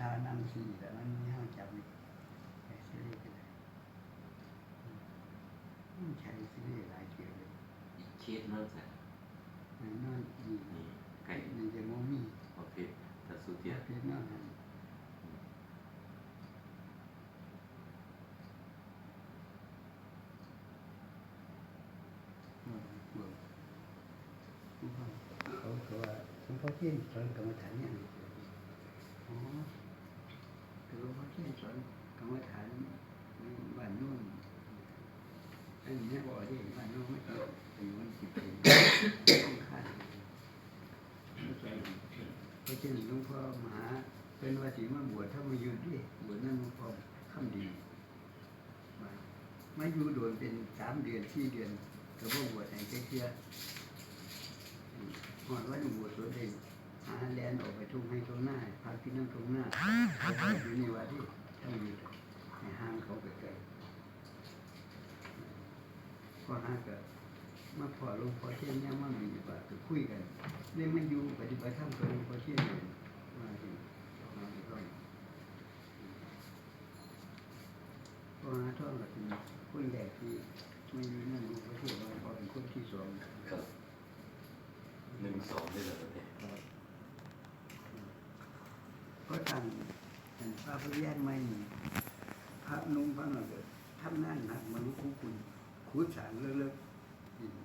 ทานังสีแต่มันมีห้าจับอีกใช้ซีรีส์กันเลยอืมใช้ซีรีส์หลายเกี่ยวเลยอีกเคสนั่นแหละนั่นนั่นอีกนี่ไก่นี่จะโมมีประเภททัสุเทียเพชรนั่นนั่นอืมเบื่อเขาเขาว่าหลวงพ่อเทียนสอนกรรมฐานเนี่ยอ๋อคือหลวงพ่อเทียนสอนกรรมฐานในบ้านนู่นอันนี้บอกดิบ้านนู่นไม่ต้องเป็นวันสิบปีต้องคาดไม่ใช่ เพราะฉะนั้นหลวงพ่อมหาเป็นว่าสีมาบวชถ้ามาอยู่ดิบวชนั่นหลวงพ่อคำดีมามาอยู่โดนเป็นสามเดือนสี่เดือนก็บ่บวชให้แค่เชื่อหอดว่าหนุ่มบวชสวนเองหาแลนออกไปทุ่งให้ทุ่งหน้าพาพี่น้องทุ่งหน้าเขาไปอยู่ในวัดที่ท่านอยู่ในห้างเขาไปไกลพอห้าก็ มาพอหลวงพ่อเทียนเนี่ยมามีบาทก็คุยกันเนี่ยมันอยู่ปฏิบัติธรรมกับหลวงพ่อเทียนเลยมาสิมาสิก่อนพอหาท่องก็เป็นคนแรกที่มาอยู่นั่นหลวงพ่อเทียนว่าพอเป็นคนที่สองครับหนึ่งสองได้เลยเนี่ยก็ทำเป็นพระพุทธญาณไม่มีพระนุ่งพระหน่อยก็ทำงานหนักมาลุกคุ้คุณขุดสารเลิกๆ อืม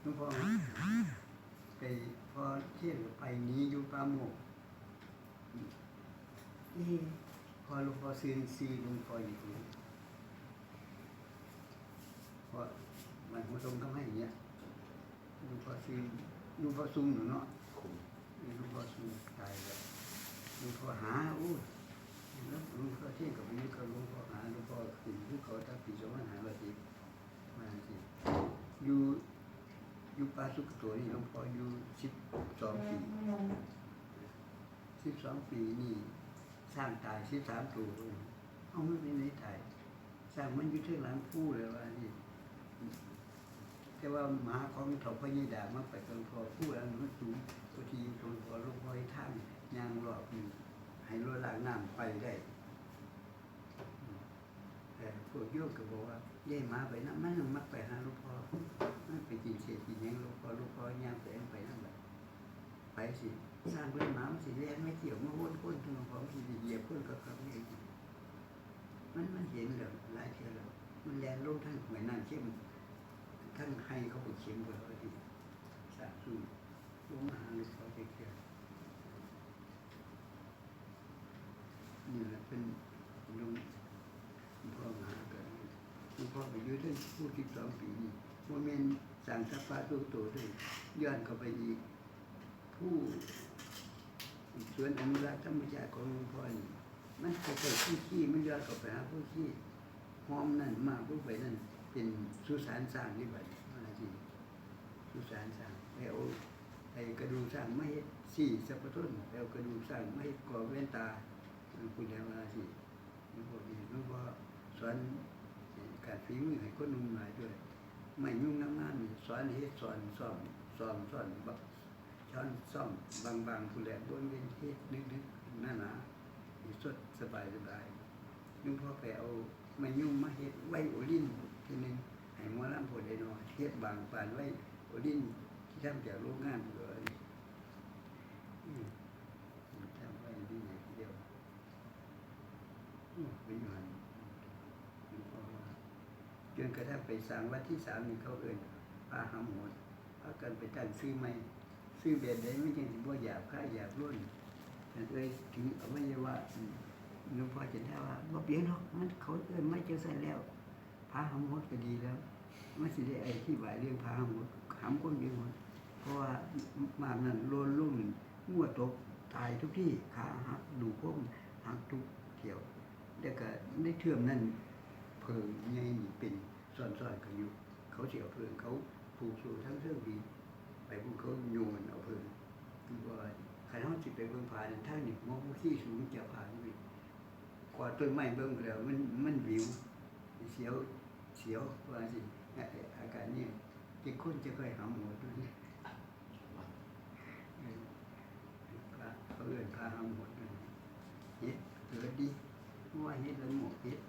หลวงพ่อไปพอเที่ยงไปนี้อยู่ป่าโมกนี่พอหลวงพ่อซื้อซีหลวงพ่ออยู่ตรงนี้พราะมันมาตรงก็ให้อย่างเงี้ยหลวงพ่อซื้อหลวงพ่อซุ่มหนูเนาะหลวงพ่อสู้มตายแล้วหลวงพ่อหาอู้แล้วหลวงพ่อเที่ยงกับนี้ก็หลวงพ่อหาหลวงพ่อขึ้นภูเขาทับปีสองพันห้าร้อยสิบมาสิ อยู่อยู่ป่าสุกโตนี่หลวงพ่ออยู่สิบสองปีสิบสองปีนี่สร้างตายสิบสามตัวเอาไม่เป็นไหนตายสร้างมันอยู่ที่หลังผู้เลยว่านี่แต่ว่าหมาของเถาพญดามาไปกับหลวงพ่อผู้แล้วมันสูงบางทีหลวงพ่อหลวงพ่อให้ท่านยางรอบหนึ่งให้รถล้างน้ำไปได้อืมแต่พ วกโยกก็บอกว่าย่หมาไปนะมันมักไปหาหลวงพ่อมันไปกินเศษกินยังหลวงพ่อหลวงพ่อย่างไปไปนั่นแหละไปสิสร้างเรื่องหมาสิเลี้ยงไม่เกี่ยวมาวนก้นหลวงพ่อมันสิเหยียบก้นกับเขาเองมันมันเห็นแล้วหลายเท่าแล้วมันแลนลงทั้งหวยน้ำเข้มทั้งให้เขาไปเข็มไปเอาที่สาธุลงมาหาหลวงพ่อเกี่ยวนี่แหละเป็นลวง หลวงพ่อไปอยืดได้พูดที่สองปีนี่โมเมนสั่งทัพพระตัวโตด้วยย้อนเข้าไปอีก ผู้สวนอนุรักษ์ธรรมชาติของหลวงพ่อนี่มันไปใส่ขี้ขี้มันย้อนเข้าไปหาผู้ขี้หอมนั่นมาผู้ไปนั่น เป็นสุสานสร้างนี่บัดอะไรที่สุสานสร้างไปเอาไอ้กระดูกสร้างไม่สี่สัพพทุนไปเอากระดูกสร้างไม่ก่อเว้นตาคุณแล้วว่าสิหลวงพ่อนี่หลวงพ่อสอน การฝีมือให้คนหนุ่มหลายด้วย ไม่ยุ่งน้ำงานนี่สอนให้สอนซ่อมซ่อมสอนบักช้อนซ่อมบางบางๆผู้แหลกบนเวนเทศนึกนึกๆหน้าหนานี่สดสบายสบายหลุงพ่อไปเอาไม่ยุ่งมาเฮ็ดไว้โอลินทีหนึงให้มัวลำผลได้น้อยเฮ็ดบางปานไว้โอดินที่ทำจากโรงงานเลยอืมทำไว้ดีอย่างเดียวอืมเป็นอย่างนั้นหลวงพ่อว่าจ นกระทั่งไปสางวัดที่สามนี่เขาเอินพาหำหมดพากันไปตั้งซื้อใหม่ซื้อแบบใดได้ไม่ใช่สิบ่หยาบค่าหยาบรุ่นแต่เอ้ยถึงอวัยวะหลวงพ่อจะได้ว่าบ่เปลี่ยนหรอกมันเขาเอินไม่เจอใส่แล้วพาหำหมดก็ดีแล้วไม่สิได้ไอ้ที่บ่ายเรื่องพาหมหดหามคนเดียวหมดเพราะว่ามานั้นโลนลุ่มงัวตกตายทุกที่ขาหักดูพวกหักทุกเกี่ยวแล้วก็ในเทื่อมนั้นเพิงใหญ่นี่เป็น เขาเสียเพิงเขาผูกสู่ทั้งเรื่องดีไปพวกเขาโยนเอาเพิงคือว่าใครเขาสิไปเบิ่งผ่านทางนี่มองที่สูงจะผ่านนี่กว่าต้นไม้เบิ่งแล้วมันมันวิวเสียวเสียวว่าสิอาการนี้จะคุ้นจะเคยหาหมดด้วยนี่เออพระเขาเอื่นพาหาหมดด้วยเกิดดีเมื่อวานนี้เราหมกเพชร